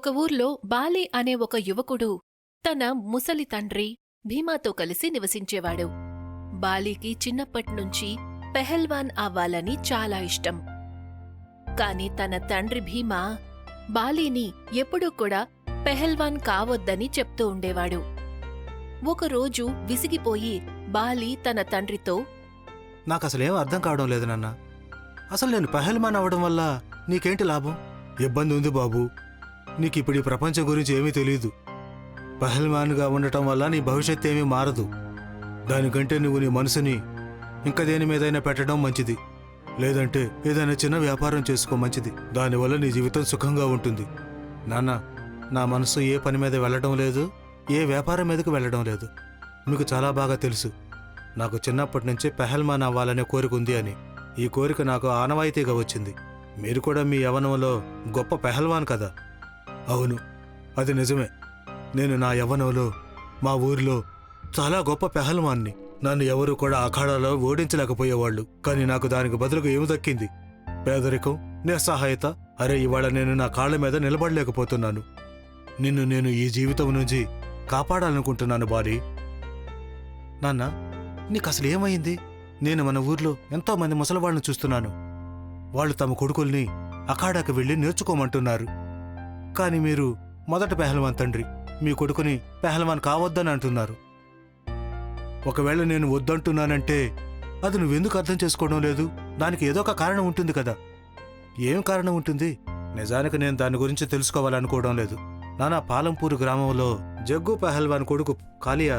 ఒక ఊర్లో బాలి అనే ఒక యువకుడు తన ముసలి తండ్రి భీమాతో కలిసి నివసించేవాడు. బాలీకి చిన్నప్పటినుంచి పెహల్వాన్ అవ్వాలని చాలా ఇష్టం. కాని తన తండ్రి భీమా బాలీని ఎప్పుడూ కూడా పెహల్వాన్ కావొద్దని చెప్తూ ఉండేవాడు. ఒకరోజు విసిగిపోయి బాలి తన తండ్రితో నాకు అర్థం కావడం లేదు నాన్న. అసలు నేను పెహల్వాన్ అవ్వడం వల్ల నీకేంటి లాభం? ఇబ్బంది ఉంది బాబు. నీకు ఇప్పుడు ఈ ప్రపంచం గురించి ఏమీ తెలియదు పహల్మాన్గా ఉండటం వల్ల నీ భవిష్యత్తు ఏమీ మారదు. దానికంటే నువ్వు నీ మనసుని ఇంకా దేని మీదైనా పెట్టడం మంచిది. లేదంటే ఏదైనా చిన్న వ్యాపారం చేసుకో మంచిది. దానివల్ల నీ జీవితం సుఖంగా ఉంటుంది. నాన్న నా మనసు ఏ పని మీద వెళ్ళడం లేదు ఏ వ్యాపారం మీదకు వెళ్ళడం లేదు. మీకు చాలా బాగా తెలుసు. నాకు చిన్నప్పటి నుంచి పెహల్మాన్ అవ్వాలనే కోరిక ఉంది అని. ఈ కోరిక నాకు ఆనవాయితీగా వచ్చింది. మీరు కూడా మీ యవనంలో గొప్ప పెహల్వాన్ కదా. అవును అది నిజమే. నేను నా యవ్వనంలో మా ఊరిలో చాలా గొప్ప పెహల్వాన్ని నన్ను ఎవరు కూడా అఖాడాలో ఓడించలేకపోయేవాళ్ళు. కానీ నాకు దానికి బదులుగా ఏమి దక్కింది? పేదరికం నిస్సహాయత? అరే ఇవాళ నేను నా కాళ్ళ మీద నిలబడలేకపోతున్నాను. నిన్ను నేను ఈ జీవితం నుంచి కాపాడాలనుకుంటున్నాను బాలి. నాన్న నీకు అసలు ఏమైంది? నేను మన ఊర్లో ఎంతో మంది ముసలివాళ్ళని చూస్తున్నాను. వాళ్ళు తమ కొడుకుల్ని అఖాడాకు వెళ్ళి నేర్చుకోమంటున్నారు. కానీ మీరు మొదట పెహల్వాన్ తండ్రి. మీ కొడుకుని పెహల్వాన్ కావద్దని అంటున్నారు. ఒకవేళ నేను వద్దంటున్నానంటే అది నువ్వెందుకు అర్థం చేసుకోవడం లేదు? దానికి ఏదో ఒక కారణం ఉంటుంది కదా. ఏం కారణం ఉంటుంది? నిజానికి నేను దాని గురించి తెలుసుకోవాలనుకోవడం లేదు. నానా పాలంపూర్ గ్రామంలో జగ్గు పెహల్వాన్ కొడుకు కాలియా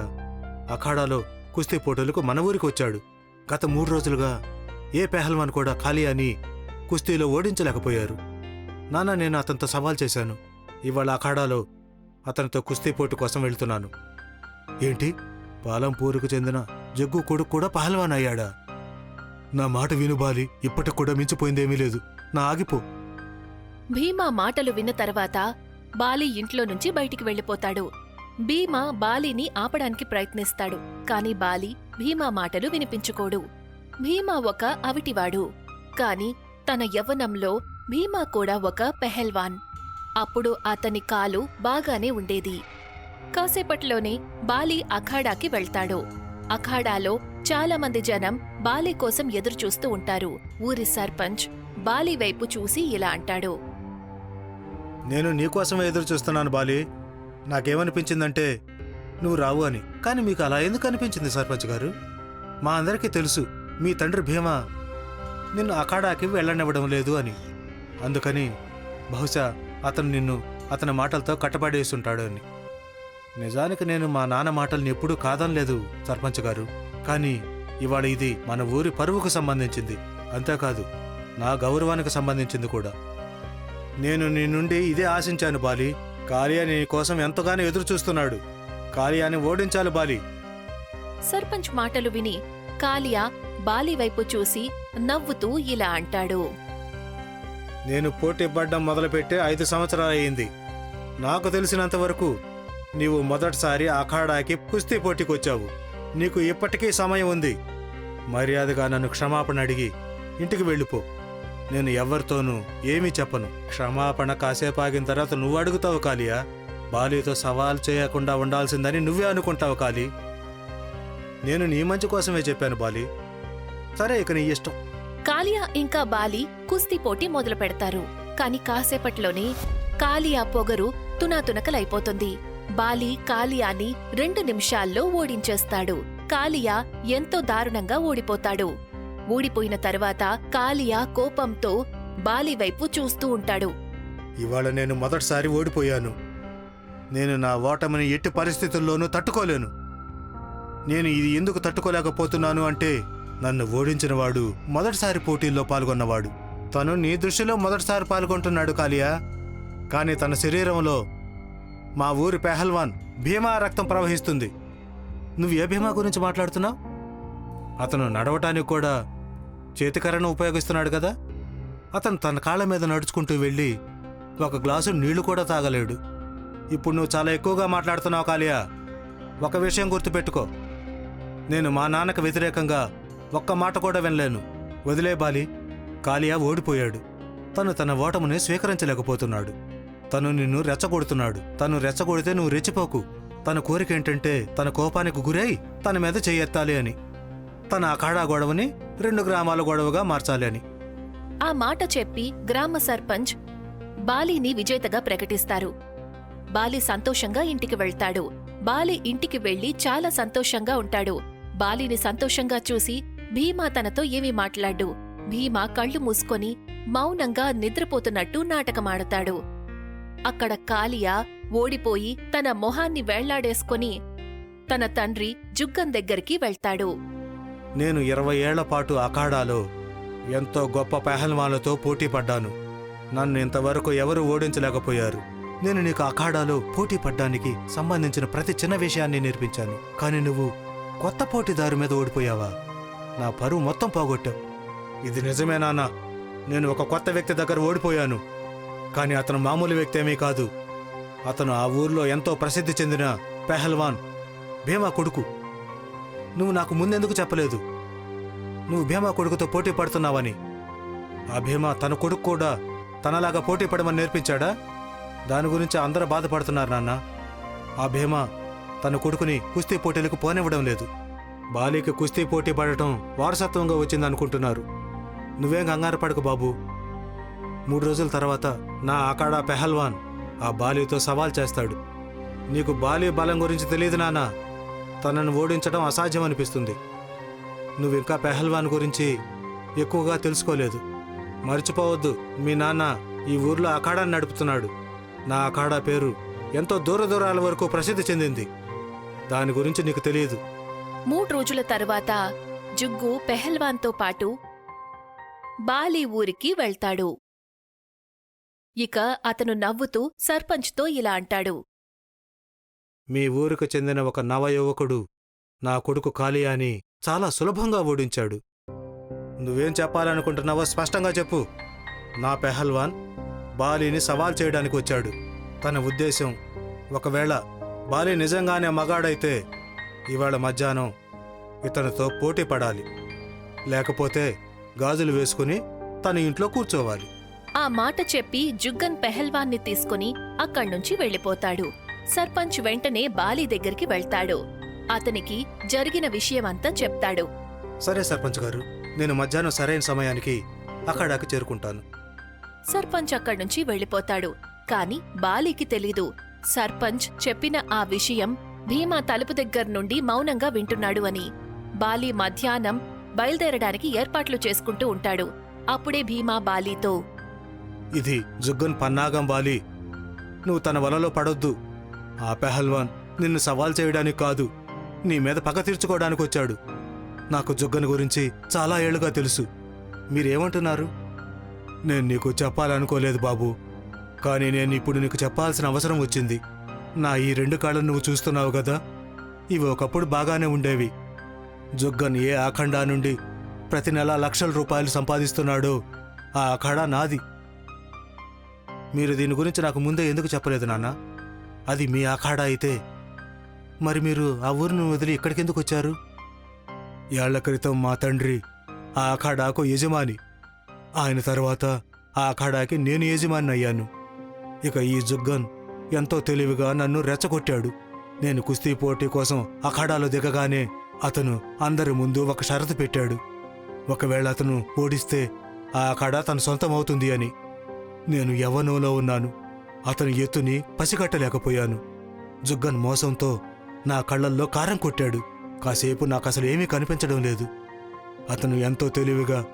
అఖాడాలో కుస్తీ పోటీలకు మన ఊరికి వచ్చాడు. గత మూడు రోజులుగా ఏ పెహల్వాన్ కూడా కాలియాని కుస్తీలో ఓడించలేకపోయారు. నాన్న నేను అతనితో సవాల్ చేశాను. ఇవాళ అఖాడాలో అతనితో కుస్తీ పోటీ కోసం వెళ్తున్నాను. ఏంటి? పాలంపూరుకు చెందిన జగ్గు కొడుకు కూడా పహల్వాన్ అయ్యాడా? నా మాట వినుబాలి ఇప్పటికి కూడా మించిపోయిందేమీ లేదు. నా ఆగిపో. భీమా మాటలు విన్న తర్వాత బాలి ఇంట్లో నుంచి బయటికి వెళ్ళిపోతాడు. భీమా బాలిని ఆపడానికి ప్రయత్నిస్తాడు కాని బాలి భీమా మాటలు వినిపించుకోడు. భీమా ఒక అవిటివాడు కాని తన యవ్వనంలో భీమా కూడా ఒక పెహల్వాన్. అప్పుడు అతని కాలు బాగానే ఉండేది. కాసేపట్లోనే బాలి అఖాడాకి వెళ్తాడు. అఖాడాలో చాలా మంది జనం బాలి కోసం ఎదురుచూస్తూ ఉంటారు. ఊరి సర్పంచ్ బాలి వైపు చూసి ఇలా అంటాడు. నేను నీకోసమే ఎదురు చూస్తున్నాను బాలి. నాకేమనిపించిందంటే నువ్వు రావు అని. కానీ మీకు అలా ఎందుకు అనిపించింది సర్పంచ్ గారు? మా అందరికీ తెలుసు మీ తండ్రి భీమా నిన్ను అఖాడాకి వెళ్ళనివ్వడం లేదు అని. అందుకని బహుశా అతను నిన్ను అతని మాటలతో కట్టబడేస్తుంటాడు అని. నిజానికి నేను మా నాన్న మాటల్ని ఎప్పుడూ కాదనలేదు సర్పంచ్ గారు. కానీ ఇవాళ ఇది మన ఊరి పరువుకు సంబంధించింది. అంతేకాదు నా గౌరవానికి సంబంధించింది కూడా. నేను నీ నుండి ఇదే ఆశించాను బాలి. కాలియా నీ కోసం ఎంతగానో ఎదురు చూస్తున్నాడు కాలియాని ఓడించాలి బాలి. సర్పంచ్ మాటలు విని కాలియా బాలి వైపు చూసి నవ్వుతూ ఇలా అంటాడు. నేను పోటీ పడ్డం మొదలుపెట్టే ఐదు సంవత్సరాలు అయింది నాకు తెలిసినంత వరకు నీవు మొదటిసారి అఖాడాకి కుస్తీ పోటీకి వచ్చావు నీకు ఇప్పటికీ సమయం ఉంది. మర్యాదగా నన్ను క్షమాపణ అడిగి ఇంటికి వెళ్ళిపో. నేను ఎవరితోనూ ఏమీ చెప్పను. క్షమాపణ కాసేపు ఆగిన తర్వాత నువ్వు అడుగుతావు కాలియా బాలీతో సవాల్ చేయకుండా ఉండాల్సిందని నువ్వే అనుకుంటావు కాలి నేను నీ మంచి కోసమే చెప్పాను బాలి. సరే ఇక నీ ఇష్టం. కాలియా ఇంకా బాలి కుస్తీ పోటీ మొదలు పెడతారు. కాని కాసేపట్లోనే కాలియా పొగరు తునాతునకలైపోతుంది. బాలి కాలియాని రెండు నిమిషాల్లో ఓడించేస్తాడు. కాలియా ఎంతో దారుణంగా ఓడిపోతాడు. ఓడిపోయిన తర్వాత కాలియా కోపంతో బాలి వైపు చూస్తూ ఉంటాడు. ఇవాళ నేను మొదటిసారి ఓడిపోయాను. నేను నా ఓటమిని ఎట్టి పరిస్థితుల్లోనూ తట్టుకోలేను. నేను ఇది ఎందుకు తట్టుకోలేకపోతున్నాను అంటే నన్ను ఓడించినవాడు మొదటిసారి పోటీల్లో పాల్గొన్నవాడు. తను నీ దృష్టిలో మొదటిసారి పాల్గొంటున్నాడు కాలియా. కానీ తన శరీరంలో మా ఊరి పెహల్వాన్ భీమా రక్తం ప్రవహిస్తుంది. నువ్వు ఏ భీమా గురించి మాట్లాడుతున్నావు? అతను నడవటానికి కూడా చేతికరణ ఉపయోగిస్తున్నాడు కదా? అతను తన కాళ్ళ మీద నడుచుకుంటూ వెళ్ళి ఒక గ్లాసు నీళ్ళు కూడా తాగలేడు. ఇప్పుడు నువ్వు చాలా ఎక్కువగా మాట్లాడుతున్నావు కాలియా. ఒక విషయం గుర్తుపెట్టుకో. నేను మా నాన్నకు వ్యతిరేకంగా ఒక్క మాట కూడా వినలేను. వదిలే బాలి. కాలియా ఓడిపోయాడు. తను తన ఓటముని స్వీకరించలేకపోతున్నాడు. తను నిన్ను రెచ్చగొడుతున్నాడు. తను రెచ్చగొడితే నువ్వు రెచ్చిపోకు. తన కోరిక ఏంటంటే తన కోపానికి గురై తన మీద చెయ్యెత్తాలి అని. తన అఖాడా గొడవని రెండు గ్రామాల గొడవగా మార్చాలి అని. ఆ మాట చెప్పి గ్రామ సర్పంచ్ బాలీని విజేతగా ప్రకటిస్తారు. బాలి సంతోషంగా ఇంటికి వెళ్తాడు. బాలి ఇంటికి వెళ్ళి చాలా సంతోషంగా ఉంటాడు. బాలిని సంతోషంగా చూసి భీమా తనతో ఏమీ మాట్లాడు. భీమా కళ్ళు మూసుకొని మౌనంగా నిద్రపోతున్నట్టు నాటకమాడతాడు. అక్కడ కాలియా ఓడిపోయి తన మొహాన్ని వేళ్ళాడేసుకొని తన తండ్రి జుగ్గన్ దగ్గరికి వెళ్తాడు. నేను ఇరవై ఏళ్ళపాటు అఖాడాలో ఎంతో గొప్ప పెహల్వాన్లతో పోటీ పడ్డాను. నన్ను ఇంతవరకు ఎవరు ఓడించలేకపోయారు. నేను నీకు అఖాడాలో పోటీ పడ్డానికి సంబంధించిన ప్రతి చిన్న విషయాన్ని నేర్పించాను. కానీ నువ్వు కొత్త పోటీదారు మీద ఓడిపోయావా? నా పరువు మొత్తం పోగొట్టావు. ఇది నిజమే నాన్న. నేను ఒక కొత్త వ్యక్తి దగ్గర ఓడిపోయాను. కానీ అతను మామూలు వ్యక్తి ఏమీ కాదు. అతను ఆ ఊర్లో ఎంతో ప్రసిద్ధి చెందిన పెహల్వాన్ భీమా కొడుకు. నువ్వు నాకు ముందెందుకు చెప్పలేదు? నువ్వు భీమా కొడుకుతో పోటీ పడుతున్నావని. ఆ భీమా తన కొడుకు కూడా తనలాగా పోటీ పడమని నేర్పించాడా? దాని గురించి అందరూ బాధపడుతున్నారు నాన్న. ఆ భీమా తన కొడుకుని కుస్తీ పోటీలకు పోనివ్వడం లేదు. బాలీకి కుస్తీ పోటీ పడటం వారసత్వంగా వచ్చిందనుకుంటున్నారు. నువ్వేం కంగారు పడకు బాబు. మూడు రోజుల తర్వాత నా అకాడా పెహల్వాన్ ఆ బాలీతో సవాల్ చేస్తాడు. నీకు బాలీ బలం గురించి తెలియదు నానా తనను ఓడించడం అసాధ్యం అనిపిస్తుంది నువ్వింకా పెహల్వాన్ గురించి ఎక్కువగా తెలుసుకోలేదు. మర్చిపోవద్దు మీ నాన్న ఈ ఊర్లో అఖాడాన్ని నడుపుతున్నాడు. నా అఖాడా పేరు ఎంతో దూర దూరాల వరకు ప్రసిద్ధి చెందింది. దాని గురించి నీకు తెలియదు మూడు రోజుల తరువాత జుగ్గు పెహల్వాన్తో పాటు బాలీ ఊరికి వెళ్తాడు. ఇక అతను నవ్వుతూ సర్పంచ్తో ఇలా అంటాడు. మీ ఊరికి చెందిన ఒక నవయువకుడు నా కొడుకు కాళియాని చాలా సులభంగా ఓడించాడు. నువ్వేం చెప్పాలనుకుంటున్నావో స్పష్టంగా చెప్పు. నా పెహల్వాన్ బాలీని సవాల్ చేయడానికి వచ్చాడు. తన ఉద్దేశం ఒకవేళ బాలీ నిజంగానే మగాడైతే ఇవాళ మధ్యాహ్నం ఇతనితో పోటీ పడాలి. లేకపోతే గాజులు వేసుకుని తన ఇంట్లో కూర్చోవాలి. ఆ మాట చెప్పి జుగ్గన్ పెహల్వాన్ని తీసుకుని అక్కడ్నుంచి వెళ్ళిపోతాడు. సర్పంచ్ వెంటనే బాలి దగ్గరికి వెళ్తాడు. అతనికి జరిగిన విషయమంతా చెప్తాడు. సరే సర్పంచ్ గారు నేను మధ్యాహ్నం సరైన సమయానికి అక్కడాకి చేరుకుంటాను. సర్పంచ్ అక్కడ్నుంచి వెళ్ళిపోతాడు. కాని బాలీకి తెలీదు. సర్పంచ్ చెప్పిన ఆ విషయం భీమా తలుపు దగ్గర నుండి మౌనంగా వింటున్నాడు అని. బాలి మధ్యాహ్నం బయలుదేరడానికి ఏర్పాట్లు చేసుకుంటూ ఉంటాడు. అప్పుడే భీమా బాలీతో ఇది జుగ్గన్ పన్నాగం బాలి. నువ్వు తన వలలో పడొద్దు. ఆ పెహల్వాన్ నిన్ను సవాల్ చేయడానికి కాదు. నీ మీద పగ తీర్చుకోవడానికి వచ్చాడు. నాకు జుగ్గన్ గురించి చాలా ఏళ్ళుగా తెలుసు. మీరేమంటున్నారు? నేను నీకు చెప్పాలనుకోలేదు బాబు. కానీ నేను ఇప్పుడు నీకు చెప్పాల్సిన అవసరం వచ్చింది. నా ఈ రెండు కాళ్ళను నువ్వు చూస్తున్నావు కదా? ఇవి ఒకప్పుడు బాగానే ఉండేవి. జుగ్గన్ ఏ ఆఖండా నుండి ప్రతి నెల లక్షల రూపాయలు సంపాదిస్తున్నాడో ఆ అఖాడా నాది. మీరు దీని గురించి నాకు ముందే ఎందుకు చెప్పలేదు నాన్న? అది మీ అఖాడా అయితే. మరి మీరు ఆ ఊరిని వదిలి ఇక్కడికెందుకు వచ్చారు? ఏళ్ళ క్రితం మా తండ్రి ఆ అఖాడాకు యజమాని. ఆయన తర్వాత ఆ అఖాడాకి నేను యజమాని అయ్యాను ఇక ఈ జుగ్గన్ ఎంతో తెలివిగా నన్ను రెచ్చగొట్టాడు. నేను కుస్తీ పోటీ కోసం అఖాడాలో దిగగానే అతను అందరి ముందు ఒక షరతు పెట్టాడు. ఒకవేళ అతను ఓడిస్తే ఆ అఖాడా తన సొంతం అవుతుంది అని. నేను యవ్వనంలో ఉన్నాను. అతని ఎత్తుని పసిగట్టలేకపోయాను. జుగ్గన్ మోసంతో నా కళ్ళల్లో కారం కొట్టాడు. కాసేపు నాకు అసలు ఏమీ కనిపించడం లేదు. అతను ఎంతో తెలివిగా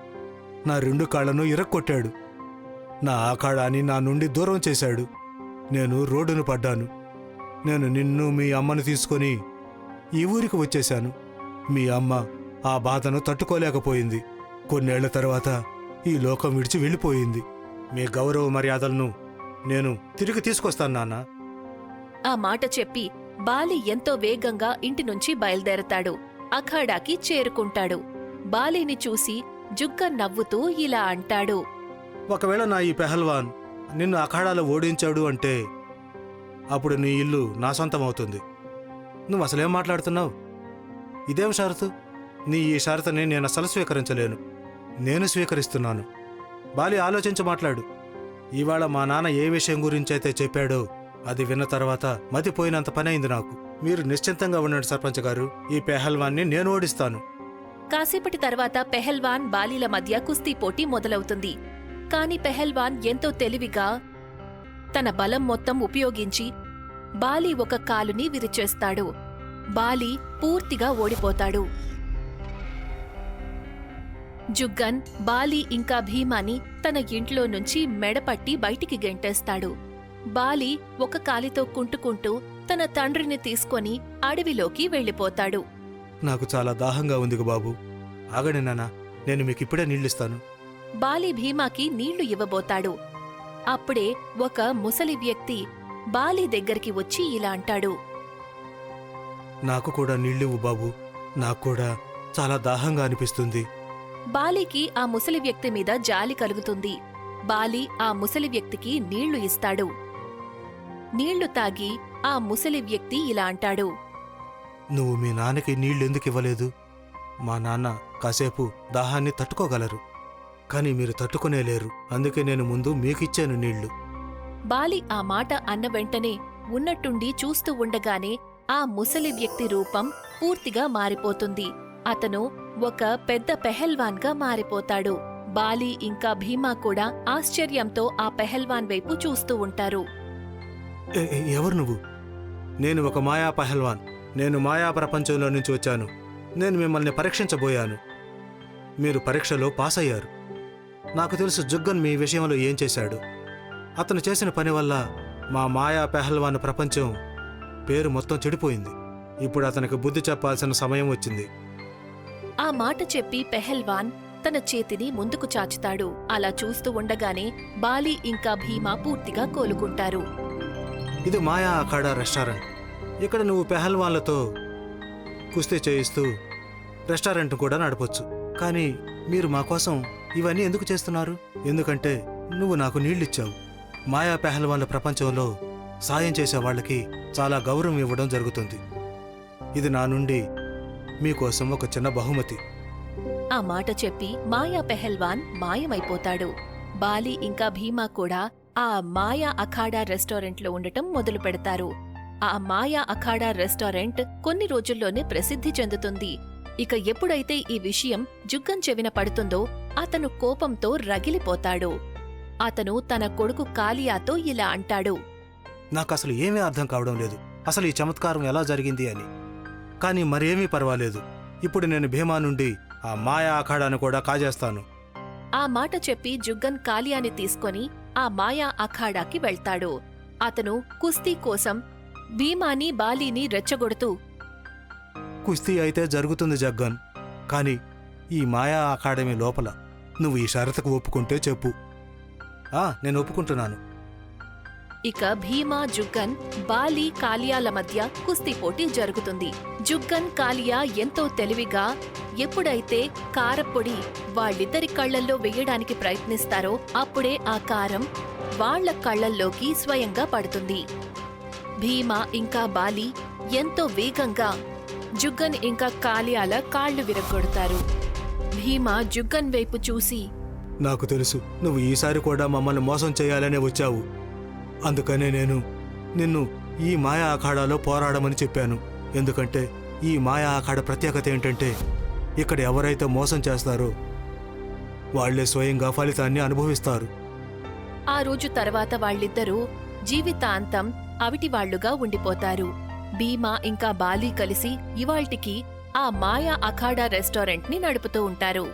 నా రెండు కాళ్ళను ఇరక్కొట్టాడు. నా ఆకాడాన్ని నా నుండి దూరం చేశాడు. నేను రోడ్డును పడ్డాను. నేను నిన్ను మీ అమ్మను తీసుకొని ఈ ఊరికి వచ్చేశాను. మీ అమ్మ ఆ బాధను తట్టుకోలేకపోయింది. కొన్నేళ్ళ తర్వాత ఈ లోకం విడిచి వెళ్ళిపోయింది. మీ గౌరవ మర్యాదలను నేను తిరిగి తీసుకొస్తాను నాన్న. ఆ మాట చెప్పి బాలి ఎంతో వేగంగా ఇంటి నుంచి బయలుదేరతాడు. అఖాడాకి చేరుకుంటాడు. బాలిని చూసి జుగ్గ నవ్వుతూ ఇలా అంటాడు. ఒకవేళ నా ఈ పెహల్వాన్ నిన్ను అఖాడాలో ఓడించాడు అంటే అప్పుడు నీ ఇల్లు నా సొంతం అవుతుంది నువ్వు అసలేం మాట్లాడుతున్నావు? ఇదేం షరతు? నీ ఈ షరతుని నేను అసలు స్వీకరించలేను. నేను స్వీకరిస్తున్నాను. బాలి ఆలోచించి మాట్లాడు. ఇవాళ మా నాన్న ఏ విషయం గురించి అయితే చెప్పాడో అది విన్న తర్వాత మతిపోయినంత పని అయింది నాకు. మీరు నిశ్చింతంగా ఉండండి సర్పంచ్ గారు. ఈ పెహల్వాన్ని నేను ఓడిస్తాను. కాసేపటి తర్వాత పెహల్వాన్ బాలీల మధ్య కుస్తీ పోటీ మొదలవుతుంది. కాని పెహల్వాన్ ఎంతో తెలివిగా తన బలం మొత్తం ఉపయోగించి బాలీ ఒక కాలుని విరిచేస్తాడు. బాలీ పూర్తిగా ఓడిపోతాడు. జుగ్గన్ బాలీ ఇంకా భీమాని తన ఇంట్లో నుంచి మెడపట్టి బయటికి గెంటేస్తాడు. బాలీ ఒక కాలితో కుంటుకుంటూ తన తండ్రిని తీసుకొని అడవిలోకి వెళ్ళిపోతాడు. నాకు చాలా దాహంగా ఉంది బాబు. ఆగండి నాన్న నేను మీకు ఇప్పుడే నీళ్ళిస్తాను. బాలి భీమాకి నీళ్ళు ఇవ్వబోతాడు. అప్పుడే ఒక ముసలి వ్యక్తి బాలి దగ్గరికి వచ్చి ఇలా అంటాడు. నాకు కూడా నీళ్ళివ్వు బాబు. నాకు కూడా చాలా దాహంగా అనిపిస్తుంది. బాలికి ఆ ముసలి వ్యక్తి మీద జాలి కలుగుతుంది. బాలి ఆ ముసలి వ్యక్తికి నీళ్ళు ఇస్తాడు. నీళ్ళు తాగి ఆ ముసలి వ్యక్తి ఇలా అంటాడు. నువ్వు మీ నాన్నకి నీళ్ళెందుకు ఇవ్వలేదు? మా నాన్న కాసేపు దాహాన్ని తట్టుకోగలరు. కానీ మీరు తట్టుకునే లేరు. అందుకే నేను ముందు మీకిచ్చాను నీళ్ళు బాలి ఆ మాట అన్న వెంటనే ఉన్నట్టుండి చూస్తూ ఉండగానే ఆ ముసలి వ్యక్తి రూపం పూర్తిగా మారిపోతుంది. అతను ఒక పెద్ద పెహల్వాన్గా మారిపోతాడు. బాలి ఇంకా భీమా కూడా ఆశ్చర్యంతో ఆ పెహల్వాన్ వైపు చూస్తూ ఉంటారు. ఎవరు నువ్వు? నేను ఒక మాయా పహల్వాన్. నేను మాయా ప్రపంచంలో నుంచి వచ్చాను. నేను మిమ్మల్ని పరీక్షించబోయాను. మీరు పరీక్షలో పాస్ అయ్యారు నాకు తెలుసు జుగ్గన్ మీ విషయంలో ఏం చేశాడు. అతను చేసిన పని వల్ల మా మాయా పెహల్వాన్ ప్రపంచం పేరు మొత్తం చెడిపోయింది. ఇప్పుడు అతనికి బుద్ధి చెప్పాల్సిన సమయం వచ్చింది. ఆ మాట చెప్పి పెహల్వాన్ తన చేతిని ముందుకు చాచుతాడు. అలా చూస్తూ ఉండగానే బాలి ఇంకా భీమా పూర్తిగా కోలుకుంటారు. ఇది మాయా అఖాడా రెస్టారెంట్. ఇక్కడ నువ్వు పెహల్వాన్లతో కుస్తీ చేయిస్తూ రెస్టారెంట్ కూడా నడపొచ్చు. కానీ మీరు మా కోసం ఇవన్నీ ఎందుకు చేస్తున్నారు? ఎందుకంటే నువ్వు నాకు నీళ్ళిచ్చావు. మాయా పెహల్వాన్ల ప్రపంచంలో సాయం చేసే వాళ్ళకి చాలా గౌరవం ఇవ్వడం జరుగుతుంది. ఇది నా నుండి మీకోసం ఒక చిన్న బహుమతి. ఆ మాట చెప్పి మాయా పెహల్వాన్ మాయమైపోతాడు. బాలి ఇంకా భీమా కూడా ఆ మాయా అఖాడా రెస్టారెంట్లో ఉండటం మొదలు పెడతారు. ఆ మాయా అఖాడా రెస్టారెంట్ కొన్ని రోజుల్లోనే ప్రసిద్ధి చెందుతుంది. ఇక ఎప్పుడైతే ఈ విషయం జుగ్గం చెవిన పడుతుందో అతను కోపంతో రగిలిపోతాడు. అతను తన కొడుకు కాలియాతో ఇలా అంటాడు. నాకు అసలు ఏమీ అర్థం కావడం లేదు. అసలు ఈ చమత్కారం ఎలా జరిగింది అని. కానీ మరేమీ పర్వాలేదు. ఇప్పుడు నేను భీమా నుండి ఆ మాయా అఖాడాను కూడా కాజేస్తాను. ఆ మాట చెప్పి జుగ్గన్ కాలియాని తీసుకొని ఆ మాయా అఖాడాకి వెళ్తాడు. అతను కుస్తీ కోసం భీమాని బాలీని రెచ్చగొడుతూ కుస్తీ అయితే జరుగుతుంది జగ్గన్. కానీ ఈ మాయా అకాడమీ లోపల నువ్వు ఈ షరతుకు ఒప్పుకుంటే చెప్పు. ఆ నేను ఒప్పుకుంటున్నాను. ఇక భీమా జుగ్గన్ బాలి కాలియాల మధ్య కుస్తీ పోటీ జరుగుతుంది. జుగ్గన్ కాలియా ఎంతో తెలివిగా ఎప్పుడైతే కారపొడి వాళ్ళిద్దరి కళ్ళల్లో వేయడానికి ప్రయత్నిస్తారో అప్పుడే ఆ కారం వాళ్ళ కళ్ళల్లోకి స్వయంగా పడుతుంది. భీమా ఇంకా బాలి ఎంతో వేగంగా జుగ్గన్ ఇంకా కాలియాల కాళ్ళు విరగొడతారు భీమా జుగ్గన్ వైపు చూసి నాకు తెలుసు నువ్వు ఈసారి కూడా మమ్మల్ని మోసం చేయాలనే వచ్చావు. అందుకనే నేను నిన్ను ఈ మాయా అఖాడాలో పోరాడమని చెప్పాను. ఎందుకంటే ఈ మాయా అఖాడ ప్రత్యేకత ఏంటంటే ఇక్కడ ఎవరైతే మోసం చేస్తారో వాళ్ళే స్వయంగా ఫలితాన్ని అనుభవిస్తారు. ఆ రోజు తర్వాత వాళ్ళిద్దరూ జీవితాంతం అవిటివాళ్ళుగా ఉండిపోతారు. భీమా ఇంకా బాలీ కలిసి ఇవాల్టికి ఆ మాయా అఖాడా రెస్టారెంట్ని నడుపుతూ ఉంటారు.